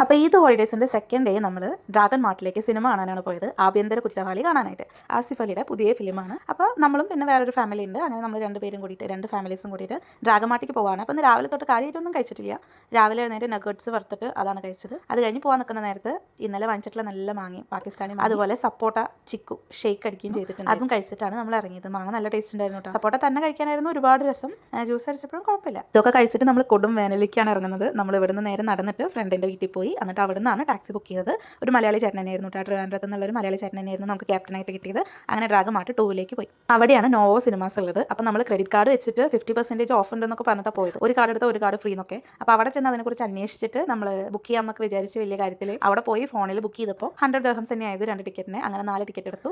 അപ്പോൾ ഈ ഹോളിഡേസിന്റെ സെക്കൻഡ് ഡേ നമ്മൾ ഡ്രാഗൺ മാർട്ടിലേക്ക് സിനിമ കാണാനാണ് പോയത്. ആഭ്യന്തര കുറ്റവാളി കാണാനായിട്ട്. ആസിഫ് അലിയുടെ പുതിയ ഫിലിമാണ് അപ്പോൾ നമ്മളും പിന്നെ വേറൊരു ഫാമിലി ഉണ്ട്. അങ്ങനെ നമ്മൾ രണ്ട് പേരും കൂടിയിട്ട് രണ്ട് ഫാമിലീസും കൂടിയിട്ട് ഡ്രാഗൺ മാർട്ടിക്ക് പോവാണ്. അപ്പോൾ രാവിലെ തൊട്ട് കാര്യമായിട്ടൊന്നും കഴിച്ചിട്ടില്ല. രാവിലെ നേരെ നഗറ്റ്സ് വറുത്തിട്ട് അതാണ് കഴിച്ചത്. അത് കഴിഞ്ഞ് പോകാൻ നിൽക്കുന്ന നേരത്ത് ഇന്നലെ വാങ്ങിച്ചിട്ടുള്ള നല്ല മാങ്ങയും പാകിസ്ഥാനി അതുപോലെ സപ്പോട്ട ചിക്കു ഷേക്ക് അടിക്കുകയും ചെയ്തിട്ടുണ്ട്. അതും കഴിച്ചിട്ടാണ് നമ്മൾ ഇറങ്ങിയത്. മാങ്ങ നല്ല ടേസ്റ്റ് ഉണ്ടായിരുന്നു കേട്ടോ. സപ്പോട്ട തന്നെ കഴിക്കാനായിരുന്നു ഒരുപാട് രസം. ജ്യൂസ് അടിച്ചപ്പോഴും കുഴപ്പമില്ല. ഇതൊക്കെ കഴിച്ചിട്ട് നമ്മൾ കൊടും വേനലിലേക്കാണ് ഇറങ്ങുന്നത്. നമ്മൾ ഇവിടുന്ന് നേരെ നടന്നിട്ട് ഫ്രണ്ടിന്റെ വീട്ടിൽ പോയി. എന്നിട്ട് അവിടെ നിന്നാണ് ടാക്സി ബുക്ക് ചെയ്തത്. ഒരു മലയാളി ചേട്ടൻ തന്നെയായിരുന്നു കേട്ടോ. ട്രിവാൻഡ്രത്ത് നിന്നുള്ള ഒരു മലയാളി ചേട്ടൻ തന്നെയായിരുന്നു നമുക്ക് ക്യാപ്റ്റനായിട്ട് കിട്ടിയത്. അങ്ങനെ ഡ്രാഗമായിട്ട് ടൂവിലേക്ക് പോയി. അവിടെയാണ് നോവോ സിനിമാസ് ഉള്ളത്. അപ്പോൾ നമ്മൾ ക്രെഡിറ്റ് കാർഡ് വെച്ചിട്ട് ഫിഫ്റ്റി പെർസെന്റേജ് ഓഫ് ഉണ്ടെന്നൊക്കെ പറഞ്ഞിട്ട് പോയത്. ഒരു കാർഡ് എടുത്താൽ ഒരു കാർഡ് ഫ്രീ എന്നൊക്കെ. അപ്പോൾ അവിടെ ചെന്ന് അതിനെക്കുറിച്ച് അന്വേഷിച്ചിട്ട് നമ്മൾ ബുക്ക് ചെയ്യാമെന്നൊക്കെ വിചാരിച്ച് വലിയ കാര്യത്തിൽ അവിടെ പോയി ഫോണിൽ ബുക്ക് ചെയ്തപ്പോൾ ഹൺഡ്രഡ് ദർഹംസ് തന്നെ ആയത് രണ്ട് ടിക്കറ്റിന്. അങ്ങനെ നാല് ടിക്കറ്റ് എടുത്തു.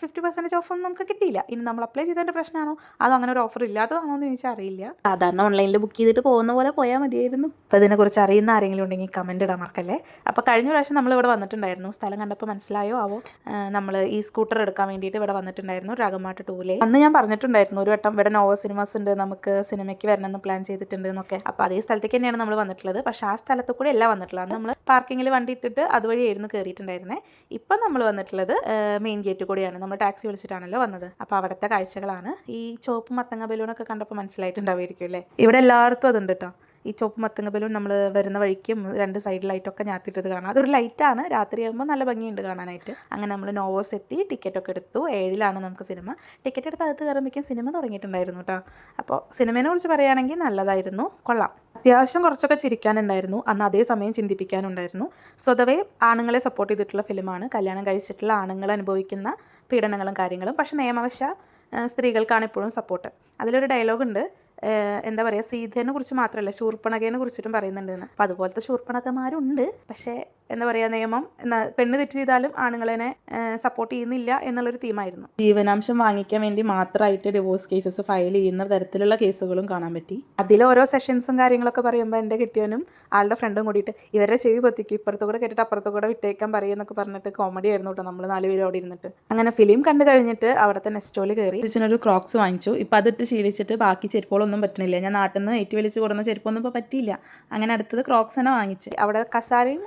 ഫിഫ്റ്റി പെർസെന്റേജ് ഓഫ് ഒന്നും നമുക്ക് കിട്ടിയില്ല. ഇനി നമ്മൾ അപ്ലൈ ചെയ്തതിന്റെ പ്രശ്നമാണോ? അതോ അങ്ങനെ ഒരു ഓഫർ ഇല്ലാത്തതാണോ എന്ന് ചോദിച്ചാൽ അറിയില്ല. സാധാരണ ഓൺലൈനിൽ ബുക്ക് ചെയ്തിട്ട് പോകുന്ന പോലെ പോയാൽ മതിയായിരുന്നു. അപ്പോൾ ഇതിനെക്കുറിച്ച് അറിയുന്ന ആരെങ്കിലും ഉണ്ടെങ്കിൽ കമന്റ് ഇടാൻ മറക്കല്ലേ അപ്പോൾ കഴിഞ്ഞ പ്രാവശ്യം നമ്മൾ ഇവിടെ വന്നിട്ടുണ്ടായിരുന്നു. സ്ഥലം കണ്ടപ്പോൾ മനസ്സിലായോ? ആവോ നമ്മൾ ഈ സ്കൂട്ടർ എടുക്കാൻ വേണ്ടിയിട്ട് ഇവിടെ വന്നിട്ടുണ്ടായിരുന്നു രാഗമാട്ട് ടൂലെ. അന്ന് ഞാൻ പറഞ്ഞിട്ടുണ്ടായിരുന്നു ഒരു വട്ടം ഇവിടെ നോവ സിനിമാസ് ഉണ്ട് നമുക്ക് സിനിമയ്ക്ക് വരണമെന്ന് പ്ലാൻ ചെയ്തിട്ടുണ്ട് എന്നൊക്കെ അപ്പോൾ അതേ സ്ഥലത്തേക്ക് തന്നെയാണ് നമ്മൾ വന്നിട്ടുള്ളത്. പക്ഷേ ആ സ്ഥലത്ത് കൂടെ അല്ല വന്നിട്ടുള്ളത്. നമ്മൾ പാർക്കിങ്ങിൽ വണ്ടി ഇട്ടിട്ട് അതുവഴിയായിരുന്നു കയറിയിട്ടുണ്ടായിരുന്നത് ഇപ്പം നമ്മൾ വന്നിട്ടുള്ളത് മെയിൻ ഗേറ്റ് കൂടിയാണ്. നമ്മൾ ടാക്സി വിളിച്ചിട്ടാണല്ലോ വന്നത്. അപ്പോൾ അവിടുത്തെ കാഴ്ചകളാണ്. ഈ ചുവപ്പ് മത്തങ്ങ ബലൂണൊക്കെ കണ്ടപ്പോൾ മനസ്സിലായിട്ടുണ്ടാവുമായിരിക്കും അല്ലേ? ഇവിടെ എല്ലായിടത്തും അതുണ്ട് കേട്ടോ ഈ ചുവപ്പ് മത്തങ്ങ ബലൂൺ നമ്മൾ വരുന്ന വഴിക്കും രണ്ട് സൈഡിലായിട്ടൊക്കെ ഞാത്തിട്ടത് കാണാം. അതൊരു ലൈറ്റാണ് രാത്രിയാകുമ്പോൾ നല്ല ഭംഗിയുണ്ട് കാണാനായിട്ട്. അങ്ങനെ നമ്മൾ നോവോസ് എത്തി ടിക്കറ്റൊക്കെ എടുത്തു. ഏഴിലാണ് നമുക്ക് സിനിമ ടിക്കറ്റ് എടുത്ത് അകത്ത് കയറുമ്പോഴേക്കും സിനിമ തുടങ്ങിയിട്ടുണ്ടായിരുന്നു കേട്ടോ അപ്പോൾ സിനിമയെ കുറിച്ച് പറയുകയാണെങ്കിൽ നല്ലതായിരുന്നു. കൊള്ളാം. അത്യാവശ്യം കുറച്ചൊക്കെ ചിരിക്കാനുണ്ടായിരുന്നു. അന്ന് അതേസമയം ചിന്തിപ്പിക്കാനുണ്ടായിരുന്നു. സ്വതവേ ആണുങ്ങളെ സപ്പോർട്ട് ചെയ്തിട്ടുള്ള ഫിലിമാണ് കല്യാണം കഴിച്ചിട്ടുള്ള ആണുങ്ങൾ അനുഭവിക്കുന്ന പീഡനങ്ങളും കാര്യങ്ങളും. പക്ഷേ നിയമവശ സ്ത്രീകൾക്കാണ് എപ്പോഴും സപ്പോർട്ട് അതിലൊരു ഡയലോഗ് ഉണ്ട്. എന്താ പറയുക സീതേനെ കുറിച്ച് മാത്രമല്ല ശൂർപ്പണകേനെ കുറിച്ചിട്ടും പറയുന്നുണ്ടെന്ന് അപ്പം അതുപോലത്തെ ശൂർപ്പണകമാരുണ്ട് പക്ഷേ എന്താ പറയുക നിയമം പെണ്ണ് തെറ്റ് ചെയ്താലും ആണുങ്ങളെ സപ്പോർട്ട് ചെയ്യുന്നില്ല എന്നുള്ളൊരു തീമായിരുന്നു. ജീവനാംശം വാങ്ങിക്കാൻ വേണ്ടി മാത്രമായിട്ട് ഡിവോഴ്സ് കേസസ് ഫയൽ ചെയ്യുന്ന തരത്തിലുള്ള കേസുകളും കാണാൻ പറ്റി. അതിൽ ഓരോ സെഷൻസും കാര്യങ്ങളൊക്കെ പറയുമ്പോൾ എന്റെ കിട്ടിയവനും ആളുടെ ഫ്രണ്ടും കൂടിയിട്ട് ഇവരുടെ ചെവി പൊത്തിക്കും ഇപ്പുറത്തു കൂടെ കേട്ടിട്ട് അപ്പുറത്തു കൂടെ വിട്ടേക്കാൻ പറയുമെന്നൊക്കെ പറഞ്ഞിട്ട് കോമഡി ആയിരുന്നു കേട്ടോ നമ്മൾ നാലുപേരും അവിടെ ഇരുന്നിട്ട്. അങ്ങനെ ഫിലിം കണ്ടു കഴിഞ്ഞിട്ട് അവിടുത്തെ നെസ്റ്റോയിൽ കയറി ഒരു ക്രോക്സ് വാങ്ങിച്ചു. ഇപ്പം അതിട്ട് ശീലിച്ചിട്ട് ബാക്കി ചെരുപ്പുകളൊന്നും പറ്റുന്നില്ല ഞാൻ നാട്ടിൽ നിന്ന് ഏറ്റു വലിച്ച് കൊടുക്കുന്ന ചെരുപ്പൊന്നും ഇപ്പോൾ പറ്റിയില്ല. അങ്ങനെ അടുത്തത് ക്രോക്സ് തന്നെ വാങ്ങിച്ച്. അവിടെ കസാരയും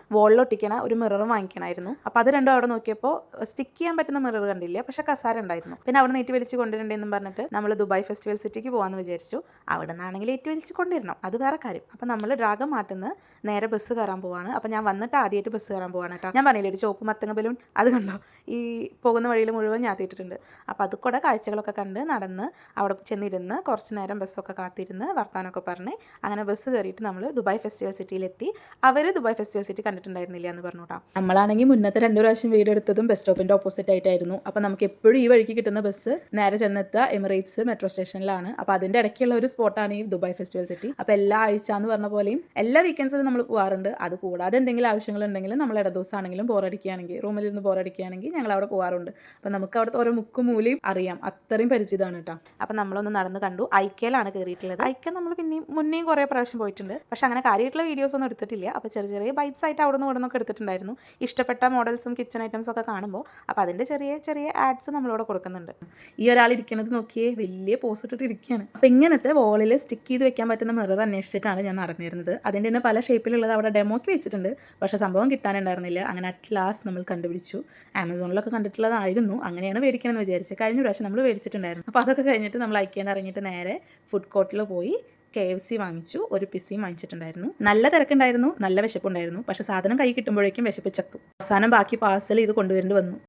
വോളിലൊട്ടിക്കണ ഒരു മിററും വാങ്ങിക്കണമായിരുന്നു അപ്പോൾ അത് രണ്ടും അവിടെ നോക്കിയപ്പോൾ സ്റ്റിക്ക് ചെയ്യാൻ പറ്റുന്ന മിറർ കണ്ടില്ല? പക്ഷേ കസാര ഉണ്ടായിരുന്നു. പിന്നെ അവിടെ നിന്ന് ഏറ്റു വലിച്ച് കൊണ്ടുവരണ്ടെന്നും പറഞ്ഞിട്ട് നമ്മൾ ദുബായ് ഫെസ്റ്റിവൽ സിറ്റിക്ക് പോകാമെന്ന് വിചാരിച്ചു. അവിടെ നിന്നാണെങ്കിൽ ഏറ്റവും വലിച്ച് കൊണ്ടുവരണം. അത് വേറെ കാര്യം. അപ്പോൾ നമ്മൾ ഡ്രാഗം മാറ്റുന്ന നേരെ ബസ് കയറാൻ പോവാണ്. അപ്പോൾ ഞാൻ വന്നിട്ട് ആദ്യമായിട്ട് ബസ് കയറാൻ പോവാണ് കേട്ടോ. ഞാൻ പറഞ്ഞില്ലേ ഒരു ചോപ്പ് മത്തങ്ങ ബലൂൺ അത് കണ്ടോ? ഈ പോകുന്ന വഴിയിൽ മുഴുവൻ ഞാൻ ഞാത്തിയിട്ടുണ്ട് അപ്പോൾ അത് കൂടെ കാഴ്ചകളൊക്കെ കണ്ട് നടന്ന് അവിടെ ചെന്നിരുന്ന് കുറച്ച് നേരം ബസ്സൊക്കെ കാത്തിരുന്ന് വർത്താനമൊക്കെ പറഞ്ഞ് അങ്ങനെ ബസ് കയറിയിട്ട് നമ്മൾ ദുബായ് ഫെസ്റ്റിവൽ സിറ്റിയിലെത്തി അവർ ദുബായ് ഫെസ്റ്റിവൽ സിറ്റി കണ്ടിട്ടുണ്ടായിരുന്നില്ല. എന്ന് പറഞ്ഞു കേട്ടോ നമ്മളാണെങ്കിൽ മുന്നത്തെ രണ്ട് പ്രാവശ്യം വീട് എടുത്തതും ബസ് സ്റ്റോപ്പിന്റെ ഓപ്പോസിറ്റ് ആയിട്ടായിരുന്നു. അപ്പോൾ നമുക്ക് എപ്പോഴും ഈ വഴിക്ക് കിട്ടുന്ന ബസ് നേരെ ചെന്നെത്തുക എമിറേറ്റ്സ് മെട്രോ സ്റ്റേഷനിലാണ് അപ്പോൾ അതിന്റെ ഇടയ്ക്കുള്ള ഒരു സ്പോട്ടാണ് ഈ ദുബായ് ഫെസ്റ്റിവൽ സിറ്റി അപ്പോൾ എല്ലാ ആഴ്ച എന്ന് പറഞ്ഞ പോലെയും എല്ലാ വീക്കെൻഡ്സിലും നമ്മൾ പോകാറുണ്ട് അത് കൂടാതെ എന്തെങ്കിലും ആവശ്യങ്ങൾ ഉണ്ടെങ്കിലും നമ്മൾ ഇട ദിവസമാണെങ്കിലും ബോറടിക്കുകയാണെങ്കിൽ നിന്ന് ബോറടിക്കുകയാണെങ്കിൽ ഞങ്ങൾ അവിടെ പോകാറുണ്ട് അപ്പോൾ നമുക്ക് അവിടുത്തെ ഓരോ മുക്കും മൂലയും അറിയാം. അത്രയും പരിചിതമാണ് കേട്ടോ. അപ്പോൾ നമ്മളൊന്ന് നടന്ന് കണ്ടു. ഐക്കയിലാണ് കയറിയിട്ടുള്ളത് ഐക്ക നമ്മൾ പിന്നെയും മുന്നേയും കുറേ പ്രാവശ്യം പോയിട്ടുണ്ട്. പക്ഷെ അങ്ങനെ കാര്യമായിട്ടുള്ള വീഡിയോസ് ഒന്നും എടുത്തിട്ടില്ല. അപ്പോൾ ചെറിയ ചെറിയ ബൈറ്റ്സ് ആയിട്ട് അവിടെ നിന്ന് നിന്നൊക്കെ എടുത്തിട്ടുണ്ടായിരുന്നു. ഇഷ്ടപ്പെട്ട മോഡൽസും കിച്ചൺ ഐറ്റംസും ഒക്കെ കാണുമ്പോൾ അപ്പോൾ അതിന്റെ ചെറിയ ചെറിയ ആഡ്സ് നമ്മളിവിടെ കൊടുക്കുന്നുണ്ട്. ഈ ഒരാൾ ഇരിക്കുന്നത് നോക്കിയേ വലിയ പോസ്റ്റ് ഇട്ടിട്ട് ഇരിക്കുകയാണ്. അപ്പോൾ ഇങ്ങനത്തെ വോളിൽ സ്റ്റിക്ക് ചെയ്ത് വെക്കാൻ പറ്റുന്ന മിറർ അന്വേഷിച്ചിട്ടാണ് ഞാൻ നടന്നിരുന്നത്. അതിന്റെ തന്നെ പല ഷേപ്പിലുള്ളത് അവിടെ ഡെമോക്ക് വെച്ചിട്ടുണ്ട്. പക്ഷേ സംഭവം കിട്ടാനുണ്ടായിരുന്നില്ല. അങ്ങനെ അറ്റ് ലാസ്റ്റ് നമ്മൾ കണ്ടുപിടിച്ചു. ആമസോണിലൊക്കെ കണ്ടിട്ടുള്ളതായിരുന്നു. അങ്ങനെയാണ് മേടിക്കണമെന്ന് വിചാരിച്ചത് കഴിഞ്ഞ പ്രാവശ്യം നമ്മൾ മേടിച്ചിട്ടുണ്ടായിരുന്നു. അപ്പോൾ അതൊക്കെ കഴിഞ്ഞിട്ട് നമ്മൾ അയക്കാൻ ഇറങ്ങിയിട്ട് നേരെ ഫുഡ് കോർട്ടിൽ പോയി കെ എഫ് സി വാങ്ങിച്ചു ഒരു പിസ്സിയും വാങ്ങിച്ചിട്ടുണ്ടായിരുന്നു. നല്ല തിരക്കുണ്ടായിരുന്നു നല്ല വിശപ്പുണ്ടായിരുന്നു. പക്ഷെ സാധനം കൈ കിട്ടുമ്പോഴേക്കും വിശപ്പ് ചത്തു. അവസാനം ബാക്കി പാർസൽ ഇത് കൊണ്ടുവരേണ്ടി വന്നു.